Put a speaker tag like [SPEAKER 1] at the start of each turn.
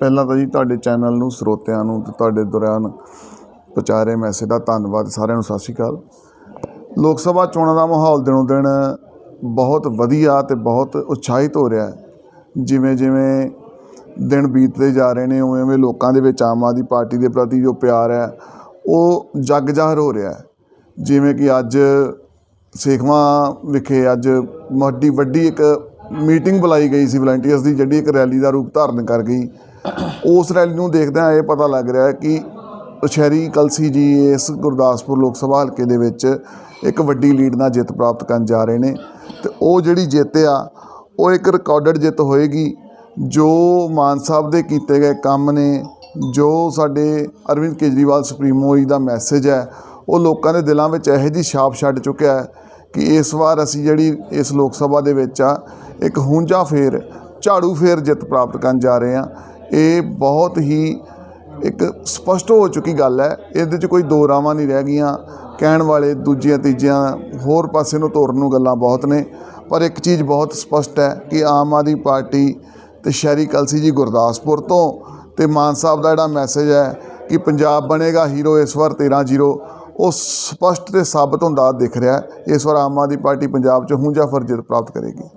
[SPEAKER 1] ਪਹਿਲਾਂ ਤਾਂ ਜੀ ਤੁਹਾਡੇ ਚੈਨਲ ਨੂੰ, ਸਰੋਤਿਆਂ ਨੂੰ ਤੇ ਤੁਹਾਡੇ ਦੌਰਾਨ ਪ੍ਰਚਾਰੇ ਮੈਸੇਜ ਦਾ ਧੰਨਵਾਦ ਸਾਰਿਆਂ ਨੂੰ, ਸਤਿ ਸ਼੍ਰੀ ਅਕਾਲ। ਲੋਕ ਸਭਾ ਚੋਣਾਂ ਦਾ ਮਾਹੌਲ ਦਿਨੋਂ ਦਿਨ ਬਹੁਤ ਵਧੀਆ ਤੇ ਬਹੁਤ ਉਤਸ਼ਾਹਿਤ ਹੋ ਰਿਹਾ ਹੈ। ਜਿਵੇਂ ਜਿਵੇਂ ਦਿਨ ਬੀਤਦੇ ਜਾ ਰਹੇ ਨੇ, ਉਵੇਂ ਉਵੇਂ ਲੋਕਾਂ ਦੇ ਵਿੱਚ ਆਮ ਆਦਮੀ ਪਾਰਟੀ ਦੇ ਪ੍ਰਤੀ ਜੋ ਪਿਆਰ ਹੈ, ਉਹ ਜੱਗ ਜ਼ਾਹਰ ਹੋ ਰਿਹਾ ਹੈ। ਜਿਵੇਂ ਕਿ ਅੱਜ ਸੇਖਵਾਂ ਵਿਖੇ ਅੱਜ ਵੱਡੀ ਵੱਡੀ ਇੱਕ ਮੀਟਿੰਗ ਬੁਲਾਈ ਗਈ ਸੀ, ਵਲੰਟੀਅਰਸ ਦੀ, ਜਿਹੜੀ ਇੱਕ ਰੈਲੀ ਦਾ ਰੂਪ ਧਾਰਨ ਕਰ ਗਈ। ਉਸ ਰੈਲੀ ਨੂੰ ਦੇਖਦਿਆਂ ਇਹ ਪਤਾ ਲੱਗ ਰਿਹਾ ਹੈ ਕਿ ਸ਼ਹਿਰੀ ਕਲਸੀ ਜੀ ਇਸ ਗੁਰਦਾਸਪੁਰ ਲੋਕ ਸਭਾ ਹਲਕੇ ਦੇ ਵਿੱਚ ਇੱਕ ਵੱਡੀ ਲੀਡ ਨਾਲ ਜਿੱਤ ਪ੍ਰਾਪਤ ਕਰਨ ਜਾ ਰਹੇ ਨੇ ਤੇ ਉਹ ਜਿਹੜੀ ਜਿੱਤ ਆ, ਉਹ ਇੱਕ ਰਿਕਾਰਡਡ ਜਿੱਤ ਹੋਏਗੀ, ਜੋ ਮਾਨ ਸਾਹਿਬ ਦੇ ਕੀਤੇ ਗਏ ਕੰਮ ਨੇ, ਜੋ ਸਾਡੇ ਅਰਵਿੰਦ ਕੇਜਰੀਵਾਲ ਸੁਪਰੀਮੋ ਜੀ ਦਾ ਮੈਸੇਜ ਹੈ, ਉਹ ਲੋਕਾਂ ਦੇ ਦਿਲਾਂ ਵਿੱਚ ਇਹੋ ਜਿਹੀ ਛਾਪ ਛੱਡ ਚੁੱਕਿਆ ਹੈ ਕਿ ਇਸ ਵਾਰ ਅਸੀਂ ਜਿਹੜੀ ਇਸ ਲੋਕ ਸਭਾ ਦੇ ਵਿੱਚ ਆ, ਇੱਕ ਹੁੰਜਾ ਫੇਰ, ਝਾੜੂ ਫੇਰ ਜਿੱਤ ਪ੍ਰਾਪਤ ਕਰਨ ਜਾ ਰਹੇ ਹਾਂ। ਇਹ ਬਹੁਤ ਹੀ ਇੱਕ ਸਪਸ਼ਟ ਹੋ ਚੁੱਕੀ ਗੱਲ ਹੈ। ਇਹਦੇ 'ਚ ਕੋਈ ਦੋ ਰਾਵਾਂ ਨਹੀਂ ਰਹਿ ਗਈਆਂ। ਕਹਿਣ ਵਾਲੇ ਦੂਜੀਆਂ, ਤੀਜੀਆਂ ਹੋਰ ਪਾਸੇ ਨੂੰ ਤੋਰਨ ਨੂੰ ਗੱਲਾਂ ਬਹੁਤ ਨੇ। ਪਰ ਇੱਕ ਚੀਜ਼ ਬਹੁਤ ਸਪਸ਼ਟ ਹੈ ਕਿ ਆਮ ਆਦਮੀ ਪਾਰਟੀ ਤੇ ਸ਼ਹਿਰੀ ਕਲਸੀ ਜੀ ਗੁਰਦਾਸਪੁਰ ਤੋਂ ਤੇ ਮਾਨ ਸਾਹਿਬ ਦਾ ਜਿਹੜਾ ਮੈਸੇਜ ਹੈ ਕਿ ਪੰਜਾਬ ਬਣੇਗਾ ਹੀਰੋ ਇਸ ਵਾਰ 13-0 ਉਹ ਸਪਸ਼ਟ ਤੇ ਸਾਬਤ ਹੁੰਦਾ ਦਿਖ ਰਿਹਾ ਇਸ ਵਾਰ ਆਮ ਆਦਮੀ ਪਾਰਟੀ ਪੰਜਾਬ 'ਚ ਹੁੰਜਾ ਫਰਜਿਤ ਪ੍ਰਾਪਤ ਕਰੇਗੀ।